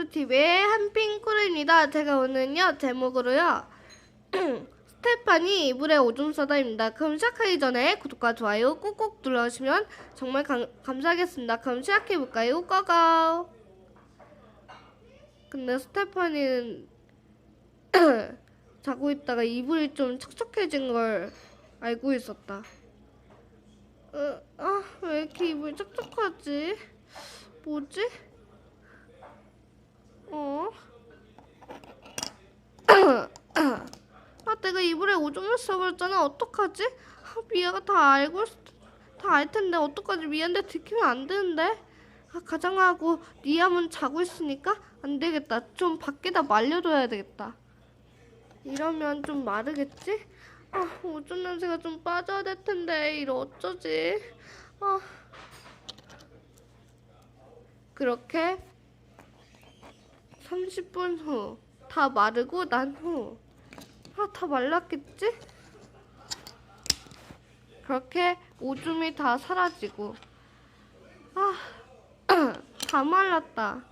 핑크루TV의 한핑크루입니다. 제가 오늘은요, 제목으로요, 스테파니 이불의 오줌 싸다입니다. 그럼 시작하기 전에 구독과 좋아요 꾹꾹 눌러주시면 정말 감, 감사하겠습니다. 그럼 시작해볼까요? 고고! 근데 스테파니는 자고 있다가 이불이 좀 촉촉해진 걸 알고 있었다. 어, 아, 왜 이렇게 이불이 촉촉하지? 뭐지? 어? 아, 내가 이불에 오줌을 싸버렸잖아. 어떡하지? 아, 미아가 다 알고, 있- 다알 텐데, 어떡하지? 미아한테 들키면 안 되는데. 아, 가장하고 니아문 자고 있으니까 안 되겠다. 좀 밖에다 말려둬야 되겠다. 이러면 좀 마르겠지? 아, 오줌 냄새가 좀 빠져야 될 텐데, 이거 어쩌지? 아. 그렇게 30분 후, 다 마르고 난 후, 아, 다 말랐겠지? 그렇게 오줌이 다 사라지고, 아, 다 말랐다.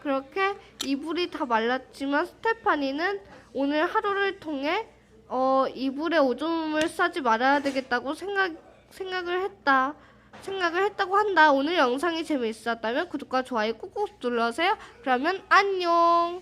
그렇게 이불이 다 말랐지만 스테파니는 오늘 하루를 통해 어, 이불에 오줌을 싸지 말아야 되겠다고 생각, 생각을 했다. 생각을 했다고 한다. 오늘 영상이 재미있었다면 구독과 좋아요 꾹꾹 눌러주세요. 그러면 안녕.